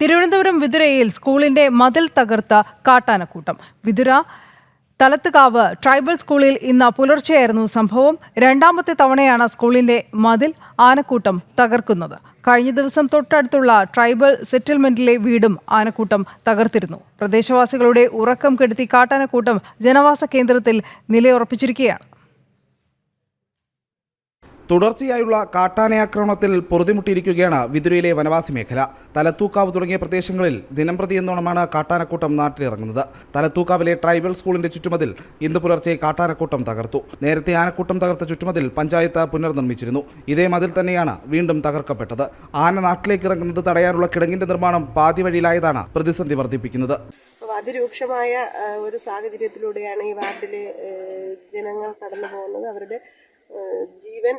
തിരുവനന്തപുരം വിതുരയിൽ സ്കൂളിന്റെ മതിൽ തകർത്ത കാട്ടാനക്കൂട്ടം. വിതുര തലത്തുകാവ് ട്രൈബൽ സ്കൂളിൽ ഇന്ന് പുലർച്ചെയായിരുന്നു സംഭവം. രണ്ടാമത്തെ തവണയാണ് സ്കൂളിന്റെ മതിൽ ആനക്കൂട്ടം തകർക്കുന്നത്. കഴിഞ്ഞ ദിവസം തൊട്ടടുത്തുള്ള ട്രൈബൽ സെറ്റിൽമെന്റിലെ വീടും ആനക്കൂട്ടം തകർത്തിരുന്നു. പ്രദേശവാസികളുടെ ഉറക്കം കെടുത്തി കാട്ടാനക്കൂട്ടം ജനവാസ കേന്ദ്രത്തിൽ നിലയുറപ്പിച്ചിരിക്കുകയാണ്. തുടർച്ചയായുള്ള കാട്ടാനയാക്രമണത്തിൽ പൊറുതിമുട്ടിയിരിക്കുകയാണ് വിതുരയിലെ വനവാസി മേഖല. തലത്തൂക്കാവ് തുടങ്ങിയ പ്രദേശങ്ങളിൽ ദിനംപ്രതി എന്നോണമാണ് കാട്ടാനക്കൂട്ടം നാട്ടിലിറങ്ങുന്നത്. തലത്തൂക്കാവിലെ ട്രൈബൽ സ്കൂളിന്റെ ചുറ്റുമതിൽ ഇന്ന് പുലർച്ചെ കാട്ടാനക്കൂട്ടം തകർത്തു. നേരത്തെ ആനക്കൂട്ടം തകർത്ത ചുറ്റുമതിൽ പഞ്ചായത്ത് പുനർനിർമ്മിച്ചിരുന്നു. ഇതേ മതിൽ തന്നെയാണ് വീണ്ടും തകർക്കപ്പെട്ടത്. ആന നാട്ടിലേക്ക് ഇറങ്ങുന്നത് തടയാനുള്ള കിടങ്ങിന്റെ നിർമ്മാണം പാതി വഴിയിലായതാണ് പ്രതിസന്ധി വർദ്ധിപ്പിക്കുന്നത്. അതിരൂക്ഷമായ ഒരു സാഹചര്യത്തിലൂടെയാണ് ഈ വാർഡിലെ ജനങ്ങൾ കടന്നു പോകുന്നത് അവരുടെ ജീവൻ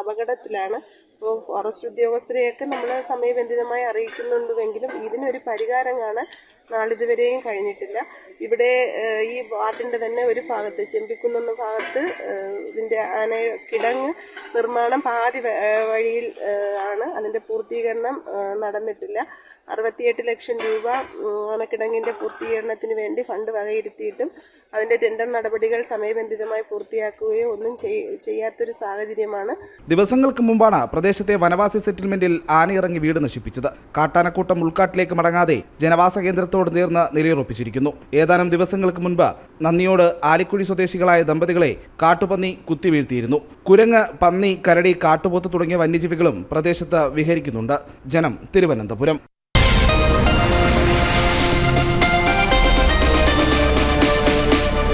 അപകടത്തിലാണ്. അപ്പോൾ ഫോറസ്റ്റ് ഉദ്യോഗസ്ഥരെയൊക്കെ നമ്മൾ സമയബന്ധിതമായി അറിയിക്കുന്നുണ്ടെങ്കിലും ഇതിനൊരു പരിഹാരം കാണാൻ നാളിതുവരെയും കഴിഞ്ഞിട്ടില്ല. ഇവിടെ ഈ വാർഡിന്റെ തന്നെ ഒരു ഭാഗത്ത് ചെമ്പിക്കുന്നെന്ന ഭാഗത്ത് ഇതിന്റെ ആന കിടങ്ങ് നിർമ്മാണം പാതി വഴിയിൽ ആണ്. അതിന്റെ പൂർത്തീകരണം നടന്നിട്ടില്ല. അറുപത്തിയെട്ട് ലക്ഷം രൂപ ആനക്കിടങ്ങിന്റെ പൂർത്തീകരണത്തിന് വേണ്ടി ഫണ്ട് വകയിരുത്തിയിട്ടും അതിന്റെ ടെൻഡർ നടപടികൾ സമയബന്ധിതമായി പൂർത്തിയാക്കുകയോ ഒന്നും ചെയ്- ചെയ്യാത്തൊരു സാഹചര്യമാണ്. ദിവസങ്ങൾക്ക് മുമ്പാണ് പ്രദേശത്തെ വനവാസി സെറ്റിൽമെന്റിൽ ആനയിറങ്ങി വീട് നശിപ്പിച്ചത്. കാട്ടാനക്കൂട്ടം ഉൾക്കാട്ടിലേക്ക് മടങ്ങാതെ ജനവാസ കേന്ദ്രത്തോട് നേർന്ന് നിലയുറപ്പിച്ചിരിക്കുന്നു. ഏതാനും ദിവസങ്ങൾക്ക് മുൻപ് നന്ദിയോട് ആലിക്കുഴി സ്വദേശികളായ ദമ്പതികളെ കാട്ടുപന്നി കുത്തിവീഴ്ത്തിയിരുന്നു കുരങ്ങ് പന്നി കരടി കാട്ടുപോത്ത് തുടങ്ങിയ വന്യജീവികളും പ്രദേശത്ത് വിഹരിക്കുന്നുണ്ട്. ജനം തിരുവനന്തപുരം.